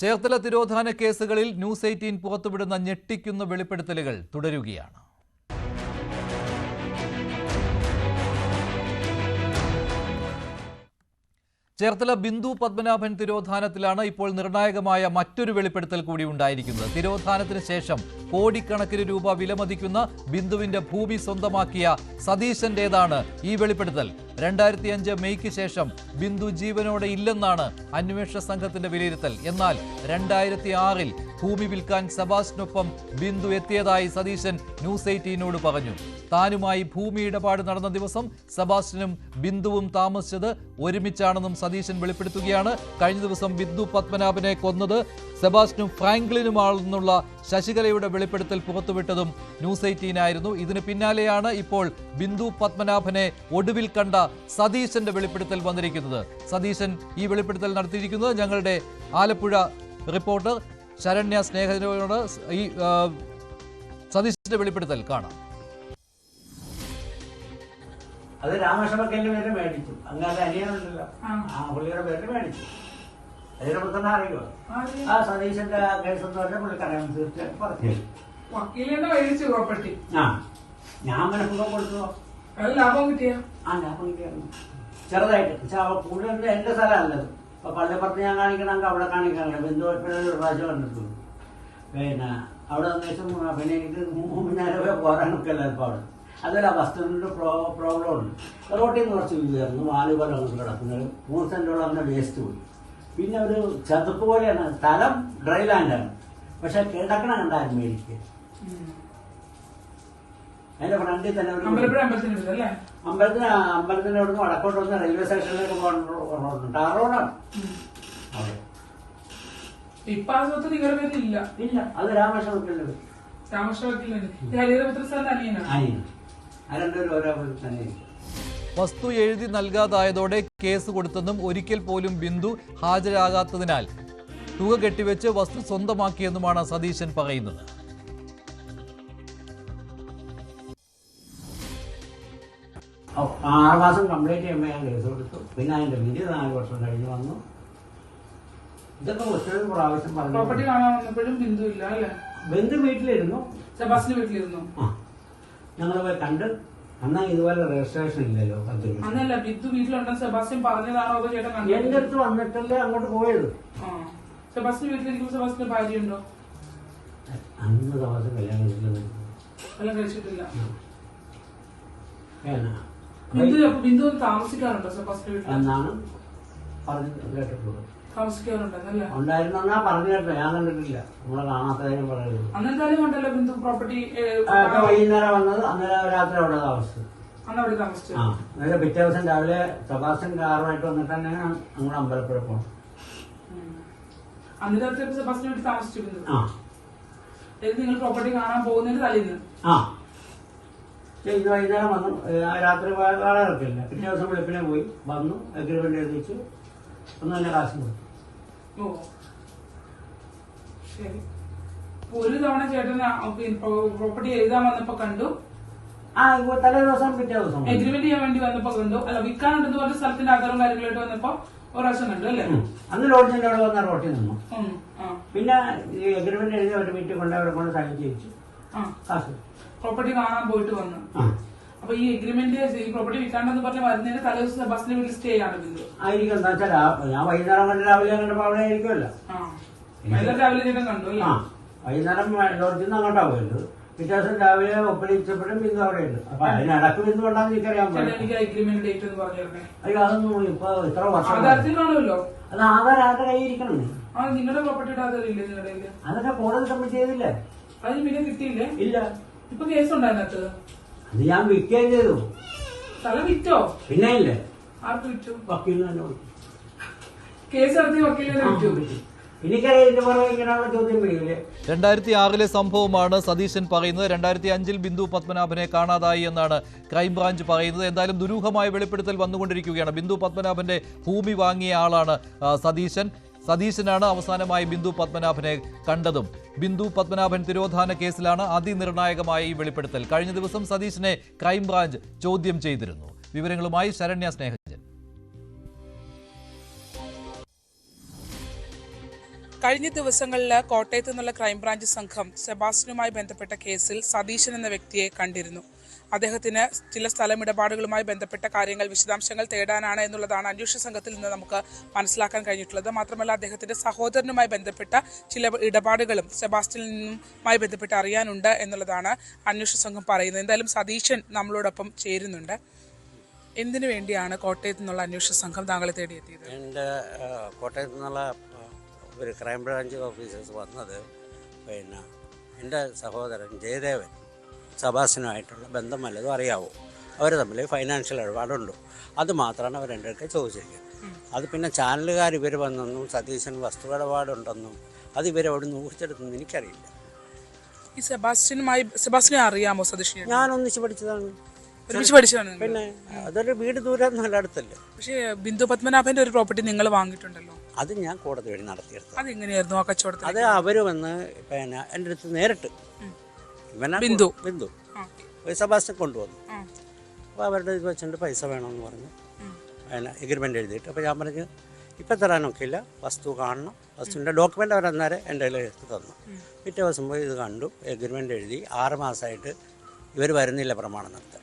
ചേർത്തല തിരോധാന കേസുകളിൽ news eighteen പുറത്തുവിടുന്ന ഞെട്ടിക്കുന്ന വെളിപ്പെടുത്തലുകൾ തുടരുകയാണ്. ചേർത്തല ബിന്ദു പത്മനാഭൻ തിരോധാനത്തിലാണ് ഇപ്പോൾ നിർണായകമായ മറ്റൊരു വെളിപ്പെടുത്തൽ കൂടി ഉണ്ടായിരിക്കുന്നത്. തിരോധാനത്തിന് ശേഷം കോടിക്കണക്കിന് രൂപ വിലമതിക്കുന്ന ബിന്ദുവിന്റെ ഭൂമി സ്വന്തമാക്കിയ സതീശന്റേതാണ് ഈ വെളിപ്പെടുത്തൽ. രണ്ടായിരത്തി അഞ്ച് മെയ്ക്ക് ശേഷം ബിന്ദു ജീവനോടെ ഇല്ലെന്നാണ് അന്വേഷണ സംഘത്തിന്റെ വിലയിരുത്തൽ. എന്നാൽ രണ്ടായിരത്തി ആറിൽ ഭൂമി വിൽക്കാൻ സെബാസ്റ്റിനൊപ്പം ബിന്ദു എത്തിയതായി സതീശൻ ന്യൂസ് എയ്റ്റീനോട് പറഞ്ഞു. താനുമായി ഭൂമി ഇടപാട് നടന്ന ദിവസം സെബാസ്റ്റിനും ബിന്ദുവും താമസിച്ചത് ഒരുമിച്ചാണെന്നും സതീശൻ വെളിപ്പെടുത്തുകയാണ്. കഴിഞ്ഞ ദിവസം ബിന്ദു പത്മനാഭനെ കൊന്നത് സെബാസ്റ്റിനും ഫ്രാങ്ക്ലിനുമാണെന്നുള്ള ശശികലയുടെ വെളിപ്പെടുത്തൽ പുറത്തുവിട്ടതും ന്യൂസ് എയ്റ്റീൻ ആയിരുന്നു ഇതിന് പിന്നാലെയാണ് ഇപ്പോൾ ബിന്ദു പത്മനാഭനെ ഒടുവിൽ കണ്ട സതീശന്റെ വെളിപ്പെടുത്തൽ വന്നിരിക്കുന്നത്. സതീശൻ ഈ വെളിപ്പെടുത്തൽ നടത്തിയിരിക്കുന്നത് ഞങ്ങളുടെ ആലപ്പുഴ റിപ്പോർട്ടർ ശരണ്യ സ്നേഹനോട് ഈ സതീശന്റെ വെളിപ്പെടുത്തൽ കാണാം. അത് രാമകൃഷ്ണ പേര് മേടിച്ചു. അങ്ങനെ അനിയനുണ്ടല്ലോ. ആ. പുള്ളിയുടെ പേര് മേടിച്ചു. അതിനെ അറിയുമോ ആ സതീശന്റെ കേസ് എന്ന് പറഞ്ഞാൽ പുള്ളിക്കറിയാം തീർച്ചയായിട്ടും പറഞ്ഞു വക്കീലിന്റെ മേടിച്ചു പ്രോപ്പർട്ടി ആ ഞാൻ മനസ്സുഖം കൊടുത്തോ? അത് ലാഭം കിട്ടിയ? ആ ലാഭം കിട്ടിയായിരുന്നു. ചെറുതായിട്ട്. പക്ഷെ അവ കൂടുതൽ എന്റെ സ്ഥലമല്ലത്. ഇപ്പൊ പള്ളിപ്പുറത്ത് ഞാൻ കാണിക്കണമെങ്കിൽ അവിടെ കാണിക്കാനില്ല ബന്ധു ഒരു പ്രാവശ്യം കണ്ടിട്ടുള്ളൂ. പിന്നെ അവിടെ വന്നേച്ചും പിന്നെ എനിക്ക് മുന്നേറെ പോരാൻ അല്ല ഇപ്പൊ അവിടെ. അതല്ല വസ്തുവിന്റെ പ്രോ പ്രോബ്ലം ഉണ്ട്. റോട്ടിൽ നിന്ന് കുറച്ച് വാലുപോലെ അങ്ങ് കിടക്കുന്നത്. മൂന്ന് അന്ന് വേസ്റ്റ് പോയി. പിന്നെ ഒരു ചതുപ്പ് പോലെയാണ്. സ്ഥലം ഡ്രൈ ലാൻഡാണ് പക്ഷെ കിടക്കണ കണ്ടായിരുന്നു അമേരിക്ക അതിന്റെ ഫ്രണ്ടിൽ തന്നെ ഒരു അമ്പലത്തിന് അമ്പലത്തിന്റെ അവിടുന്ന് വടക്കോട്ട് വന്ന് റെയിൽവേ സ്റ്റേഷനിലേക്ക് പോകണം ടാർ റോഡാണ് അവിടെ. ഇപ്പൊ ആ സ്വത്ത് നിങ്ങളുടെ പേരിൽ ഇല്ല. ഇല്ല. അത് രാമകൃഷ്ണ രാമകൃഷ്ണ വക്കീലിന് ഹരിഹരപുത്ര സാറിന്റെ അനിയനാണ് അനിയൻ ആ രണ്ടുപേരും ഓരോ തന്നെ. വസ്തു എഴുതി നൽകാതായതോടെ കേസ് കൊടുത്തെന്നും ഒരിക്കൽ പോലും ബിന്ദു ഹാജരാകാത്തതിനാൽ തുക കെട്ടിവെച്ച് വസ്തു സ്വന്തമാക്കിയെന്നുമാണ് സതീശൻ പറയുന്നത്. ആറ് മാസം കംപ്ലീറ്റ് ചെയ്യുമ്പോൾ ഞാൻ കേസ് കൊടുത്തു. പിന്നെ അതിന്റെ വിധി നാല് വർഷം കഴിഞ്ഞ് വന്നു. ഇതൊക്കെ ഒറ്റ പ്രാവശ്യം പ്രോപ്പർട്ടി പറഞ്ഞു കാണാൻ വന്നപ്പോഴും ബിന്ദു ഇല്ല അല്ലേ? ബന്ധു വീട്ടിലിരുന്നു. സെബാസിന്റെ വീട്ടിലിരുന്നു. ഞങ്ങൾ പോയി കണ്ട് അന്നാ ഇതുപോലെ രജിസ്ട്രേഷൻ ഇല്ലല്ലോ പത്ത് അന്നല്ല ബിന്ദു വീട്ടിലുണ്ടെന്ന് സെബാസ്റ്റ്യൻ പറഞ്ഞതാണോ അതോ ചേട്ടൻ എന്റെ കണ്ടു അടുത്ത് വന്നിട്ടല്ലേ അങ്ങോട്ട് പോയത്. ആ. സെബാസ്റ്റിന്റെ വീട്ടിലിരിക്കുമ്പോൾ സെബാസ്റ്റിന്റെ ഭാര്യ ഉണ്ടോ അന്ന് ദിവസം കല്യാണം കഴിച്ചത് എല്ലാം കഴിച്ചിട്ടില്ല. എന്നാ ബിന്ദു അപ്പൊ ബിന്ദു ഒന്ന് താമസിക്കാറുണ്ടോ സെബാസ്റ്റിന്റെ വീട്ടിൽ? എന്നാണ് പറഞ്ഞു കേട്ടിട്ടുള്ളത്. താമസിക്കാറുണ്ടെന്നല്ലേ ഉണ്ടായിരുന്നാ പറഞ്ഞു കേട്ടോ ഞാൻ കണ്ടിട്ടില്ല. നമ്മളെ കാണാത്തതിനും പറയുന്നത് അന്നെന്തായാലും ഉണ്ടല്ലോ ബിന്ദു പ്രോപ്പർട്ടി വൈകുന്നേരം വന്നത് അന്നേരം രാത്രി അവിടെ താമസിച്ചു. അന്ന് അവിടെ താമസിച്ചു. ആ അന്നേരം പിറ്റേ ദിവസം രാവിലെ സബാസ്റ്റൻ കാറുമായിട്ട് വന്നിട്ട് തന്നെ നമ്മൾ അമ്പലപ്പുഴ പോകണം അന്ന് രാത്രി വീട്ടിൽ താമസിച്ചിരുന്നത് ആ. നിങ്ങൾ പ്രോപ്പർട്ടി കാണാൻ പോകുന്നതിന് തലേന്ന്? ആ. ഇന്ന് വൈകുന്നേരം വന്നു. ആ രാത്രി കാണാറൊക്കെയില്ല പിറ്റേ ദിവസം വെളുപ്പിനെ പോയി. വന്നു. അഗ്രിമെന്റ് എഴുതിച്ചു ഒന്നും തന്നെ കാശ് കൊടുത്തു. ഓ. ശരി. ഒരു തവണ ചേട്ടൻ പ്രോപ്പർട്ടി എഴുതാൻ വന്നപ്പോ കണ്ടു. ആ തലേ ദിവസം പിറ്റേ ദിവസം എഗ്രിമെന്റ് ചെയ്യാൻ വേണ്ടി വന്നപ്പോ കണ്ടു. അല്ല വിൽക്കാനുണ്ടെന്ന് പറഞ്ഞ സ്ഥലത്തിന്റെ ആധാരം കാര്യങ്ങളായിട്ട് വന്നപ്പോ ഒരു പ്രാവശ്യം കണ്ടു അല്ലേ. അന്ന് ലോഡ്ജിന്റെ അവിടെ വന്ന റോട്ടിൽ നിന്നു. പിന്നെ ഈ അഗ്രിമെന്റ് എഴുതി ഒരു വീട്ടിൽ കൊണ്ട് അവിടെ കൊണ്ട് സൈൻ ചെയ്യിച്ചു പ്രോപ്പർട്ടി കാണാൻ പോയിട്ട് വന്നു. അപ്പൊ ഈ എഗ്രിമെന്റ് ഈ പ്രോപ്പർട്ടി വിൽക്കാണ്ടെന്ന് പറഞ്ഞ വരുന്നതിന് തലേ ദിവസം ബസ്സിന് വീട്ടിൽ സ്റ്റേ ആണ് ബിന്ദു ആയിരിക്കും എന്താ വെച്ചാൽ ഞാൻ വൈകുന്നേരം കണ്ട് രാവിലെ കണ്ടപ്പോ അവിടെ ആയിരിക്കുമല്ലോ വൈകുന്നേരം എല്ലാം രാവിലെ ചേട്ടൻ കണ്ടു അല്ലേ? ആ വൈകുന്നേരം ലോഡ്ജിൽ നിന്ന് അങ്ങോട്ടാ പിറ്റേ ദിവസം രാവിലെ ഒപ്പിടിച്ചപ്പോഴും ബിന്ദു അവിടെ ഉണ്ട് അപ്പൊ അതിനിടക്ക് ബിന്ദു ഉണ്ടാകുന്ന എനിക്കറിയാൻ പറ്റും എനിക്ക് എഗ്രിമെന്റ് ഡേറ്റ് എന്ന് പറഞ്ഞു തരണേ. അയ്യോ അതൊന്നും ഇപ്പൊ ഇത്ര വർഷം ആധാരത്തിൽ കാണുമല്ലോ? അത് ആധാർ ആരുടെ കൈ ആ നിങ്ങളുടെ പ്രോപ്പർട്ടിയുടെ ആധാരം ഇല്ലേ നിങ്ങളുടെ കയ്യിൽ? അതൊക്കെ കോടതി സബ്മിറ്റ് ചെയ്തില്ലേ? അതിന് പിന്നെ കിട്ടിയില്ലേ? ഇല്ല. ഇപ്പൊ കേസ് ഉണ്ടായിരുന്നു അത് ഞാൻ വിൽക്കുകയും ചെയ്തു. സ്ഥലം വിറ്റോ? പിന്നെ ഇല്ലേ ആർക്ക് വിറ്റു? വക്കീൽ തന്നെ വിളിച്ചു. കേസ് നടത്തി വക്കീലിനെ വിറ്റു. രണ്ടായിരത്തി ആറിലെ സംഭവമാണ് സതീശൻ പറയുന്നത്. രണ്ടായിരത്തി അഞ്ചിൽ ബിന്ദു പത്മനാഭനെ കാണാതായി എന്നാണ് ക്രൈംബ്രാഞ്ച് പറയുന്നത്. എന്തായാലും ദുരൂഹമായ വെളിപ്പെടുത്തൽ വന്നുകൊണ്ടിരിക്കുകയാണ്. ബിന്ദു പത്മനാഭന്റെ ഭൂമി വാങ്ങിയ ആളാണ് സതീശൻ. സതീശനാണ് അവസാനമായി ബിന്ദു പത്മനാഭനെ കണ്ടതും. ബിന്ദു പത്മനാഭൻ തിരോധാന കേസിലാണ് അതിനിർണായകമായ ഈ വെളിപ്പെടുത്തൽ. കഴിഞ്ഞ ദിവസം സതീശനെ ക്രൈംബ്രാഞ്ച് ചോദ്യം ചെയ്തിരുന്നു. വിവരങ്ങളുമായി ശരണ്യ സ്നേഹജൻ. കഴിഞ്ഞ ദിവസങ്ങളിൽ കോട്ടയത്ത് നിന്നുള്ള ക്രൈംബ്രാഞ്ച് സംഘം സെബാസ്റ്റിനുമായി ബന്ധപ്പെട്ട കേസിൽ സതീശൻ എന്ന വ്യക്തിയെ കണ്ടിരുന്നു. അദ്ദേഹത്തിന് ചില സ്ഥലമിടപാടുകളുമായി ബന്ധപ്പെട്ട കാര്യങ്ങൾ വിശദാംശങ്ങൾ തേടാനാണ് എന്നുള്ളതാണ് അന്വേഷണ സംഘത്തിൽ നിന്ന് നമുക്ക് മനസ്സിലാക്കാൻ കഴിഞ്ഞിട്ടുള്ളത്. മാത്രമല്ല അദ്ദേഹത്തിന്റെ സഹോദരനുമായി ബന്ധപ്പെട്ട ചില ഇടപാടുകളും സെബാസ്റ്റ്യനിൽ ബന്ധപ്പെട്ട് അറിയാനുണ്ട് എന്നുള്ളതാണ് അന്വേഷണ സംഘം പറയുന്നത്. എന്തായാലും സതീശൻ നമ്മളോടൊപ്പം ചേരുന്നുണ്ട്. എന്തിനു വേണ്ടിയാണ് കോട്ടയത്ത് നിന്നുള്ള അന്വേഷണ സംഘം താങ്കളെ തേടിയെത്തിയത്? എന്റെ കോട്ടയത്ത് നിന്നുള്ള ഒരു ക്രൈംബ്രാഞ്ച് ഓഫീസേഴ്സ് വന്നത് പിന്നെ എന്റെ സഹോദരൻ ജയദേവൻ. സബാസിനുമായിട്ടുള്ള ബന്ധം വല്ലതും അറിയാവോ? അവർ തമ്മിൽ ഫൈനാൻഷ്യൽ ഇടപാടുണ്ടോ. അത് മാത്രമാണ് അവർ എന്റെ അടുത്ത് ചോദിച്ചിരിക്കുന്നത്. അത് പിന്നെ ചാനലുകാർ ഇവർ വന്നെന്നും സതീശൻ വസ്തു ഇടപാടുണ്ടെന്നും അത് ഇവർ അവിടെ നിന്ന് ഊഹിച്ചെടുത്തെന്ന് എനിക്കറിയില്ല. ഈ സെബാസ്റ്റ്യനുമായി സെബാസ്റ്റ്യനെ അറിയാമോ സതീഷിനെ ഞാൻ ഒന്നിച്ച് പഠിച്ചതാണ്. ഒരുമിച്ച് പഠിച്ചതാണ് പിന്നെ അതൊരു വീട് ദൂരം നല്ല അടുത്തല്ല. പക്ഷേ ബിന്ദു പത്മനാഭന്റെ ഒരു പ്രോപ്പർട്ടി നിങ്ങൾ വാങ്ങിയിട്ടുണ്ടല്ലോ. അത് ഞാൻ കോടതി വഴി നടത്തിയെടുത്തത് അതെങ്ങനെയായിരുന്നു ആ കച്ചവടത്തിൽ അത് അവർ വന്ന് പിന്നെ എന്റെ അടുത്ത് നേരിട്ട് ഇവനാ ബിന്ദു. ബിന്ദു. ഒരു സബാസ്റ്റ്യൻ കൊണ്ടുവന്നു. അപ്പോൾ അവരുടെ ഇത് വെച്ചിട്ട് പൈസ വേണമെന്ന് പറഞ്ഞു. ഉം. എഗ്രിമെന്റ് എഗ്രിമെന്റ് എഴുതിയിട്ട്. അപ്പോൾ ഞാൻ പറഞ്ഞു ഇപ്പം തരാനൊക്കെ ഇല്ല. വസ്തു കാണണം. വസ്തുവിന്റെ ഡോക്യുമെന്റ് അവർ അന്നേരം എന്റെ കയ്യിൽ എടുത്ത് തന്നു. പിറ്റേ ദിവസം പോയി ഇത് കണ്ടു. എഗ്രിമെന്റ് എഴുതി. ആറ് മാസമായിട്ട് ഇവർ വരുന്നില്ല പ്രമാണം നടത്താൻ.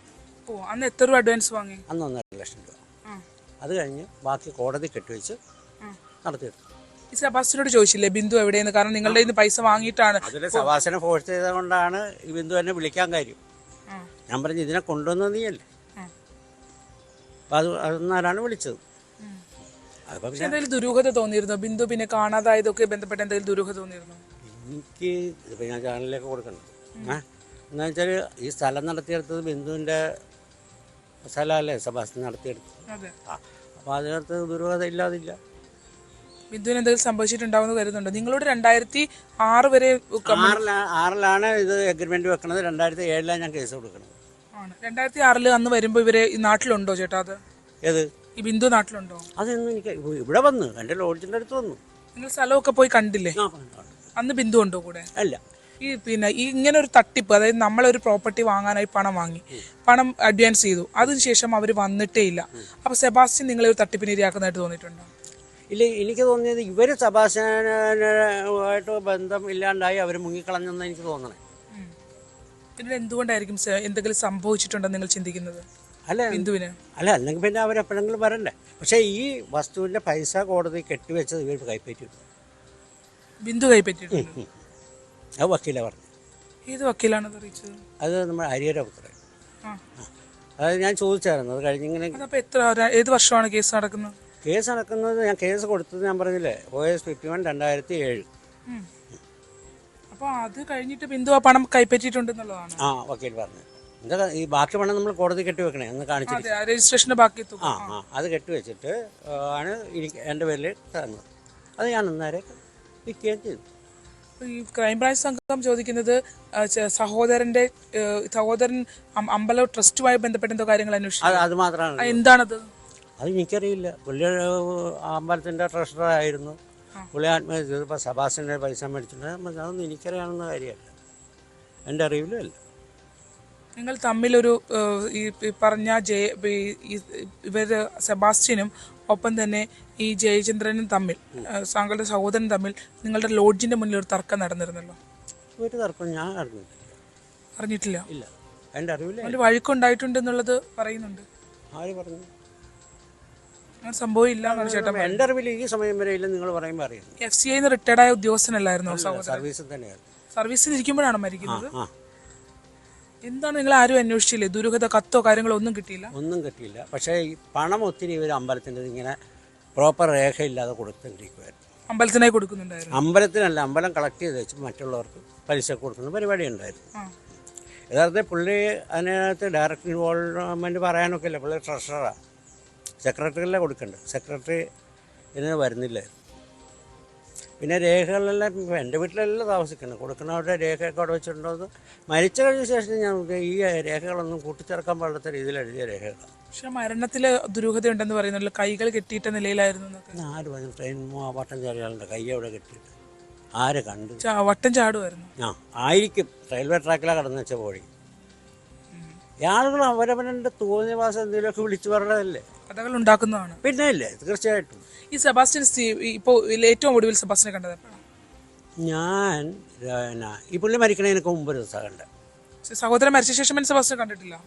ഓ അന്ന് എത്ര രൂപ അഡ്വാൻസ് വാങ്ങി? അന്ന് ഒന്നര ലക്ഷം രൂപ. ആ, അത് കഴിഞ്ഞ് ബാക്കി കോടതി കെട്ടിവെച്ച്. നടത്തിയെടുത്തു. ഈ സബാസിനോട് ചോദിച്ചില്ലേ ബിന്ദു എവിടെയെന്ന്? കാരണം നിങ്ങളുടെ ഇന്ന് പൈസ വാങ്ങിയിട്ടാണ്. അതിൽ സവാസനെ ഫോഴ്സ് ചെയ്തുകൊണ്ടാണ് ഈ ബിന്ദു എന്നെ വിളിക്കാൻ കാര്യം. ഞാൻ പറഞ്ഞു ഇതിനെ കൊണ്ടുവന്ന നീയല്ലേ. അപ്പം അത് അതെന്നാലാണ് വിളിച്ചത്. അപ്പം പക്ഷെ എന്തെങ്കിലും ദുരൂഹത തോന്നിയിരുന്നോ? ബിന്ദു പിന്നെ കാണാതായതൊക്കെ ബന്ധപ്പെട്ട് എന്തെങ്കിലും ദുരൂഹത തോന്നിയിരുന്നോ? എനിക്ക് ഇപ്പം ഞാൻ ചാനലിലേക്ക് കൊടുക്കണം ഏ? എന്താ വെച്ചാൽ ഈ സ്ഥലം നടത്തിയെടുത്തത് ബിന്ദുവിന്റെ സ്ഥലമല്ലേ സബാസ് നടത്തിയെടുത്തത്? ആ. അപ്പോൾ അതിനകത്ത് ദുരൂഹത ഇല്ലാതില്ല. ബിന്ദുവിന് എന്തെങ്കിലും സംഭവിച്ചിട്ടുണ്ടാവുമെന്ന് കരുതുന്നുണ്ടോ? നിങ്ങളോട് രണ്ടായിരത്തി ആറ് വരെ ആറിലാണ് ആറിലാണ് ഇത് എഗ്രിമെന്റ് വെക്കുന്നത് രണ്ടായിരത്തി ഏഴിലാണ് ഞാൻ കേസ് കൊടുക്കുന്നത് ആണ്. രണ്ടായിരത്തി ആറിൽ അന്ന് വരുമ്പോ ഇവർ ഈ നാട്ടിലുണ്ടോ ചേട്ടാ അത്? ഏത്? ഈ ബിന്ദു നാട്ടിലുണ്ടോ? അതൊന്നും എനിക്ക് ഇവിടെ വന്ന് എന്റെ ലോഡ്ജിന്റെ അടുത്ത് വന്നു. നിങ്ങൾ സ്ഥലമൊക്കെ പോയി കണ്ടില്ലേ. അന്ന് ബിന്ദു ഉണ്ടോ കൂടെ? അല്ല. ഈ പിന്നെ ഈ ഇങ്ങനെ ഒരു തട്ടിപ്പ് അതായത് നമ്മളൊരു പ്രോപ്പർട്ടി വാങ്ങാനായി പണം വാങ്ങി. പണം അഡ്വാൻസ് ചെയ്തു. അതിനുശേഷം അവർ വന്നിട്ടേ ഇല്ല. അപ്പൊ സെബാസ്റ്റ്യൻ നിങ്ങളെ ഒരു തട്ടിപ്പിന് ഇരയാക്കുന്നതായിട്ട് തോന്നിയിട്ടുണ്ടോ? ഇല്ല എനിക്ക് തോന്നിയത് ഇവർ സഭാഷനുമായിട്ട് ബന്ധം ഇല്ലാണ്ടായി അവർ മുങ്ങിക്കളഞ്ഞെന്ന് എനിക്ക് തോന്നണേ. എന്തുകൊണ്ടായിരിക്കും എന്തെങ്കിലും സംഭവിച്ചിട്ടുണ്ടെന്ന് നിങ്ങൾ ചിന്തിക്കുന്നത്? അല്ല ബിന്ദുവിന്? അല്ല അല്ലെങ്കിൽ പിന്നെ അവരെപ്പോഴെങ്കിലും വരണ്ടേ. പക്ഷേ ഈ വസ്തുവിന്റെ പൈസ കോടതി കെട്ടിവെച്ചത് ഇവർ കൈപ്പറ്റി ബിന്ദു കൈപ്പറ്റിയിട്ടുണ്ട്. അത് വക്കീല പറഞ്ഞു ഏത് വക്കീലാണ് അത് അറിയിച്ചത്? അത് നമ്മുടെ ഹരിഹര പുത്ര അതായത് ഞാൻ ചോദിച്ചായിരുന്നു അത് കഴിഞ്ഞിങ്ങനെ എത്ര ഏത് വർഷമാണ് കേസ് നടക്കുന്നത്? കേസ് നടക്കുന്നത് ഞാൻ കേസ് കൊടുത്തത് ഞാൻ പറഞ്ഞില്ലേ ഒ എസ് ഫിഫ്റ്റി വൺ രണ്ടായിരത്തി ഏഴ് അപ്പോൾ അപ്പൊ അത് കഴിഞ്ഞിട്ട് ബിന്ദു ആ പണം കൈപ്പറ്റിയിട്ടുണ്ടെന്നുള്ളതാണ്. ആ വക്കീൽ പറഞ്ഞു. എന്താ ഈ ബാക്കി പണം നമ്മൾ കോടതി കെട്ടിവെക്കണേ എന്ന് കാണിച്ചിട്ട്. രജിസ്ട്രേഷന്റെ ബാക്കി ആ ആ അത് കെട്ടിവെച്ചിട്ട് വെച്ചിട്ട് ആണ് എനിക്ക് എന്റെ പേരിൽ തന്നത്. അത് ഞാൻ അന്നേരെ വിൽക്കുകയും ചെയ്തു. ഈ ക്രൈംബ്രാഞ്ച് സംഘം ചോദിക്കുന്നത് സഹോദരന്റെ സഹോദരൻ അമ്പല അമ്പലം ട്രസ്റ്റുമായി ബന്ധപ്പെട്ട എന്തോ കാര്യങ്ങൾ അന്വേഷിച്ചു. അത് മാത്രമാണ്. എന്താണത്? അത് എനിക്കറിയില്ല പുള്ളി അമ്പലത്തിന്റെ ട്രഷറർ ആയിരുന്നു. പുള്ളി ആത്മഹത്യ ചെയ്തു ഇപ്പോൾ സബാസിന്റെ പൈസ മേടിച്ചിട്ടുണ്ട്. അതൊന്നും എനിക്കറിയാവുന്ന കാര്യമല്ല. എന്റെ അറിവിലും അല്ല. നിങ്ങൾ തമ്മിലൊരു ഈ പറഞ്ഞ ജയ ഈ- സെബാസ്റ്റ്യനും ഒപ്പം തന്നെ ഈ ജയചന്ദ്രനും തമ്മിൽ താങ്കളുടെ സഹോദരൻ തമ്മിൽ നിങ്ങളുടെ ലോഡ്ജിന്റെ മുന്നിൽ ഒരു തർക്കം നടന്നിരുന്നല്ലോ? ഒരു തർക്കം ഞാൻ അറിഞ്ഞിട്ടില്ല. അറിഞ്ഞിട്ടില്ല. ഇല്ല. എന്റെ അറിവില്ല ഒരു വഴക്കുണ്ടായിട്ടുണ്ട് എന്നുള്ളത് പറയുന്നുണ്ട്. ആര് പറഞ്ഞു? അങ്ങനെ സംഭവം ഇല്ല എന്നാണ് ചേട്ടൻ എന്റെ അറിവിൽ ഈ സമയം വരെ ഇല്ല നിങ്ങൾ പറയുമ്പോൾ അറിയാം. എഫ് സി ഐന്ന് റിട്ടയർഡ് ആയ ഉദ്യോഗസ്ഥനല്ലായിരുന്നോ സഹോദരൻ? സർവീസിൽ തന്നെയാണ് സർവീസിൽ ഇരിക്കുമ്പോഴാണ് മരിക്കുന്നത്? ആ എന്താണ് നിങ്ങൾ ആരും അന്വേഷിച്ചില്ലേ? ദുരൂഹത കത്തോ കാര്യങ്ങളോ ഒന്നും കിട്ടിയില്ല? ഒന്നും കിട്ടിയില്ല. പക്ഷേ ഈ പണം ഒത്തിരി ഒരു അമ്പലത്തിന്റെ ഇങ്ങനെ പ്രോപ്പർ രേഖയില്ലാതെ കൊടുത്തുകൊണ്ടിരിക്കുമായിരുന്നു അമ്പലത്തിനായി കൊടുക്കുന്നുണ്ടായിരുന്നു. അമ്പലത്തിനല്ല അമ്പലം കളക്ട് ചെയ്ത് വെച്ച് മറ്റുള്ളവർക്ക് പലിശ കൊടുക്കുന്ന പരിപാടി ഉണ്ടായിരുന്നു. ആ. യഥാർത്ഥത്തിൽ പുള്ളി അതിനകത്ത് ഡയറക്റ്റ് ഇൻവോൾവ്മെന്റ് പറയാനൊക്കെ ഇല്ല. പുള്ളി ട്രഷററാണ് സെക്രട്ടറിയല്ലേ കൊടുക്കേണ്ടത് സെക്രട്ടറി ഇതിന് വരുന്നില്ല. പിന്നെ രേഖകളെല്ലാം എന്റെ വീട്ടിലെല്ലാം താമസിക്കുന്നത് കൊടുക്കുന്നവരുടെ രേഖയൊക്കെ അവിടെ വെച്ചിട്ടുണ്ടോ മരിച്ചു കഴിഞ്ഞ ശേഷം ഞാൻ ഈ രേഖകളൊന്നും കൂട്ടിച്ചേർക്കാൻ പാടാത്ത രീതിയിൽ എഴുതിയ രേഖകളാണ് പക്ഷെ മരണത്തിൽ ദുരൂഹത ഉണ്ടെന്ന് പറയുന്നല്ലോ കൈകൾ കെട്ടിയിട്ട നിലയിലായിരുന്നു ആര് പറഞ്ഞു? ട്രെയിൻ വട്ടം ചാരിയാളുടെ കൈ അവിടെ കെട്ടിയിട്ട്? ആര് കണ്ടു? വട്ടം ചാടുമായിരുന്നു ആ ആയിരിക്കും. റെയിൽവേ ട്രാക്കിലാണ് കടന്നു വെച്ച പോഴി ആളുകൾ അവരവരുടെ തോന്നിയവാസം എന്തെങ്കിലുമൊക്കെ വിളിച്ചു പറഞ്ഞതല്ലേ? കഥകൾ ഉണ്ടാക്കുന്നതാണ് പിന്നെ ഇല്ലേ തീർച്ചയായിട്ടും. ഈ സെബാസ്റ്റ്യൻ സ്റ്റീവ് ഇപ്പോൾ ഏറ്റവും ഒടുവിൽ സെബാസ്റ്റിനെ കണ്ടത് എപ്പോഴാണ് ഞാൻ ഈ പുള്ളി മരിക്കണതിനൊക്കെ മുമ്പ് ഒരു ദിവസം കണ്ട് സഹോദരൻ മരിച്ച ശേഷം സെബാസ്റ്റ്യൻ കണ്ടിട്ടില്ല.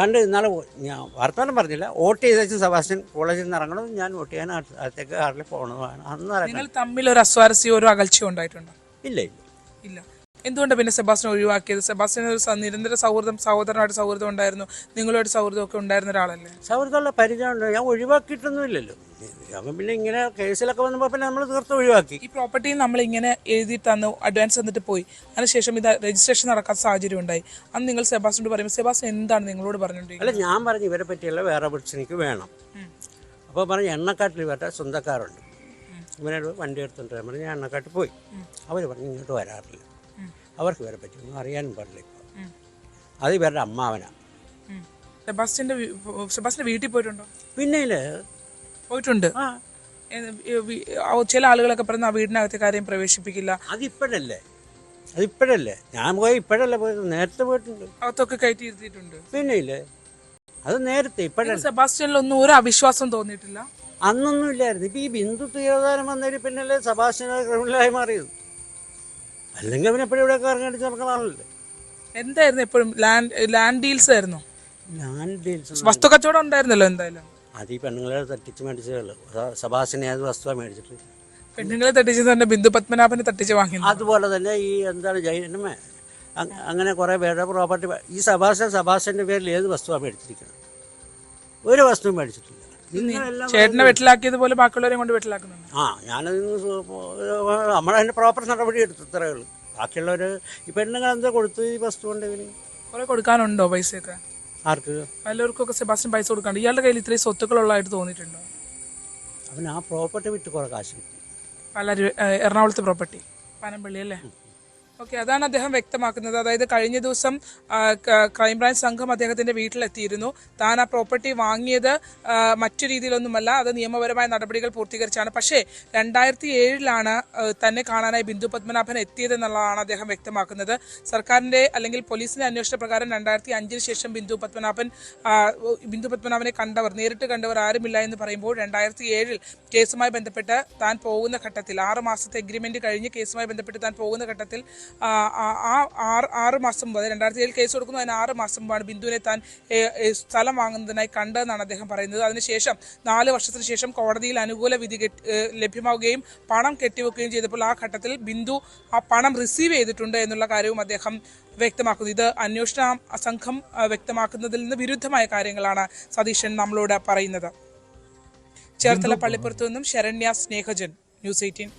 കണ്ട് ഇന്നാളെ ഞാൻ വർത്തമാനം പറഞ്ഞില്ല. വോട്ട് ചെയ്ത സെബാസ്റ്റ്യൻ കോളേജിൽ നിന്ന് ഇറങ്ങണം. ഞാൻ വോട്ട് ചെയ്യാൻ അടുത്ത- അടുത്തേക്ക് കാറിൽ പോകണതാണ് അന്ന് നിങ്ങൾ തമ്മിൽ ഒരു അസ്വാരസ്യം ഒരു അകൽച്ചയോ ഉണ്ടായിട്ടുണ്ടോ? ഇല്ല ഇല്ല. ഇല്ല. എന്തുകൊണ്ടാണ് പിന്നെ സെബാസ്റ്റിനെ ഒഴിവാക്കിയത്? സെബാസ്റ്റിന് ഒരു നിരന്തര സൗഹൃദം സഹോദരനായിട്ട് സൗഹൃദം ഉണ്ടായിരുന്നു. നിങ്ങളുമായിട്ട് സൗഹൃദം ഒക്കെ ഉണ്ടായിരുന്ന ഒരാളല്ലേ? സൗഹൃദമുള്ള പരിചയമുണ്ട്. ഞാൻ ഒഴിവാക്കിയിട്ടൊന്നുമില്ലല്ലോ. അപ്പം പിന്നെ ഇങ്ങനെ കേസിലൊക്കെ വന്നപ്പോൾ പിന്നെ നമ്മൾ തീർത്ത് ഒഴിവാക്കി. ഈ പ്രോപ്പർട്ടി നമ്മൾ ഇങ്ങനെ എഴുതി തന്നു അഡ്വാൻസ് തന്നിട്ട് പോയി. അതിനുശേഷം ഇത് രജിസ്ട്രേഷൻ നടക്കാത്ത സാഹചര്യം ഉണ്ടായി. അന്ന് നിങ്ങൾ സെബാസ്റ്റിനോട് പറയും സെബാസ് എന്താണ് നിങ്ങളോട് പറഞ്ഞിട്ടുണ്ടെങ്കിൽ അല്ല ഞാൻ പറഞ്ഞു ഇവരെ പറ്റിയുള്ള വേറെ എനിക്ക് വേണം. അപ്പോൾ പറഞ്ഞു എണ്ണക്കാട്ടിൽ ഇവരുടെ സ്വന്തക്കാരുണ്ട്. ഇവനോട് വണ്ടി എടുത്തിട്ട് പറഞ്ഞു ഞാൻ എണ്ണക്കാട്ടിൽ പോയി. അവർ പറഞ്ഞു ഇങ്ങോട്ട് വരാറില്ല. അവർക്ക് ഇവരെ പറ്റി. ഒന്നും അറിയാനും പാടില്ല ഇപ്പോൾ അത് ഇവരുടെ അമ്മാവനാണ് സെബാസ്റ്റിന്റെ വീട്ടിൽ പോയിട്ടുണ്ടോ? പിന്നെ പോയിട്ടുണ്ട്. ആ. ചില ആളുകളൊക്കെ പറയുന്ന ആ വീടിനകത്തെ കാര്യം പ്രവേശിപ്പിക്കില്ല. അതിപ്പോഴല്ലേ? അതിപ്പോഴല്ലേ? ഞാൻ പോയി ഇപ്പോഴല്ലേ പോയത്? നേരത്തെ പോയിട്ടുണ്ട്. അകത്തൊക്കെ കയറ്റി ഇരുത്തിയിട്ടുണ്ട്. പിന്നെ ഇല്ലേ അത് നേരത്തെ ഇപ്പോഴല്ലേ. സെബാസ്റ്റ്യനിലൊന്നും ഒരു അവിശ്വാസം തോന്നിയിട്ടില്ല. അന്നൊന്നും ഇല്ലായിരുന്നു. ഇപ്പൊ ഈ ബിന്ദു തീരദാനം വന്നതിൽ പിന്നല്ലേ സെബാസ്റ്റ്യൻ ക്രിമിനലായി മാറിയത്? അല്ലെങ്കിൽ അവൻ എപ്പോഴും ഇവിടെ ഇറങ്ങി നടക്കുന്നതാണല്ലേ എന്തായിരുന്നു എപ്പോഴും ലാൻഡ് ലാൻഡ് ഡീൽസ് ആയിരുന്നു? ലാൻഡ് ഡീൽസ് വസ്തു കച്ചവടം ഉണ്ടായിരുന്നല്ലോ എന്തായാലും. അത് ഈ പെണ്ണുങ്ങളെ തട്ടിച്ച് മേടിച്ചേ ഉള്ളൂ സഭാസിനെ അത് വസ്തുവാണ് മേടിച്ചിട്ട്. പെണ്ണുങ്ങളെ തട്ടിച്ച് തന്നെ ബിന്ദു പത്മനാഭനെ തട്ടിച്ച് വാങ്ങി. അതുപോലെ തന്നെ ഈ എന്താണ് ജൈനമേ അങ്ങനെ കുറേ പേരുടെ പ്രോപ്പർട്ടി ഈ സഭാസൻ സഭാസന്റെ പേരിൽ ഏത് വസ്തുവാണ് മേടിച്ചിരിക്കുന്നത്? ഒരു വസ്തുവും മേടിച്ചിട്ടില്ല. ചേട്ടനെ വെട്ടിലാക്കിയതുപോലെ ബാക്കിയുള്ളവരെയും കൊണ്ട് വെട്ടിലാക്കുന്നുണ്ട്. ആ ഞാനതിന് നമ്മളതിന്റെ പ്രോപ്പർ നടപടി എടുത്തു ഇത്രയേ ഉള്ളൂ. ബാക്കിയുള്ളവർ ഈ പെണ്ണുങ്ങൾ എന്താ കൊടുത്തു ഈ വസ്തു കൊണ്ട് ഇവന് കുറെ കൊടുക്കാനുണ്ടോ പൈസയൊക്കെ? ആർക്ക്? എല്ലാവർക്കൊക്കെ സെബാസ്റ്റ്യൻ പൈസ കൊടുക്കാണ്ട്. ഇയാളുടെ കയ്യിൽ ഇത്രയും സ്വത്തുക്കളുള്ളതായിട്ട് തോന്നിയിട്ടുണ്ടോ? അവൻ ആ പ്രോപ്പർട്ടി വിറ്റ് കുറെ കാശ് കിട്ടി. പാലാരി എറണാകുളത്തെ പ്രോപ്പർട്ടി പനമ്പള്ളി അല്ലേ? ഓക്കെ അതാണ് അദ്ദേഹം വ്യക്തമാക്കുന്നത്. അതായത് കഴിഞ്ഞ ദിവസം ക്രൈംബ്രാഞ്ച് സംഘം അദ്ദേഹത്തിന്റെ വീട്ടിലെത്തിയിരുന്നു. താൻ ആ പ്രോപ്പർട്ടി വാങ്ങിയത് മറ്റു രീതിയിലൊന്നുമല്ല. അത് നിയമപരമായ നടപടികൾ പൂർത്തീകരിച്ചാണ്. പക്ഷേ രണ്ടായിരത്തി ഏഴിലാണ് തന്നെ കാണാനായി ബിന്ദു പത്മനാഭൻ എത്തിയതെന്നുള്ളതാണ് അദ്ദേഹം വ്യക്തമാക്കുന്നത്. സർക്കാരിന്റെ അല്ലെങ്കിൽ പോലീസിന്റെ അന്വേഷണ പ്രകാരം രണ്ടായിരത്തി അഞ്ചിന് ശേഷം ബിന്ദു പത്മനാഭൻ ബിന്ദു പത്മനാഭനെ കണ്ടവർ നേരിട്ട് കണ്ടവർ ആരുമില്ല എന്ന് പറയുമ്പോൾ രണ്ടായിരത്തി ഏഴിൽ കേസുമായി ബന്ധപ്പെട്ട് താൻ പോകുന്ന ഘട്ടത്തിൽ ആറ് മാസത്തെ എഗ്രിമെന്റ് കഴിഞ്ഞ് കേസുമായി ബന്ധപ്പെട്ട് താൻ പോകുന്ന ഘട്ടത്തിൽ ആ ആറ് ആറ് മാസം മുമ്പ് രണ്ടായിരത്തി ഏഴിൽ കേസ് കൊടുക്കുന്നു അതിന് ആറ് മാസം മുമ്പാണ് ബിന്ദുവിനെ താൻ സ്ഥലം വാങ്ങുന്നതിനായി കണ്ടതെന്നാണ് അദ്ദേഹം പറയുന്നത്. അതിനുശേഷം നാല് വർഷത്തിന് ശേഷം കോടതിയിൽ അനുകൂല വിധി ലഭ്യമാവുകയും പണം കെട്ടിവെക്കുകയും ചെയ്തപ്പോൾ ആ ഘട്ടത്തിൽ ബിന്ദു ആ പണം റിസീവ് ചെയ്തിട്ടുണ്ട് എന്നുള്ള കാര്യവും അദ്ദേഹം വ്യക്തമാക്കുന്നു. ഇത് അന്വേഷണ സംഘം വ്യക്തമാക്കുന്നതിൽ നിന്ന് വിരുദ്ധമായ കാര്യങ്ങളാണ് സതീശൻ നമ്മളോട് പറയുന്നത്. ചേർത്തല പള്ളിപ്പുറത്തു നിന്നും ശരണ്യ സ്നേഹജൻ ന്യൂസ് എയ്റ്റീൻ.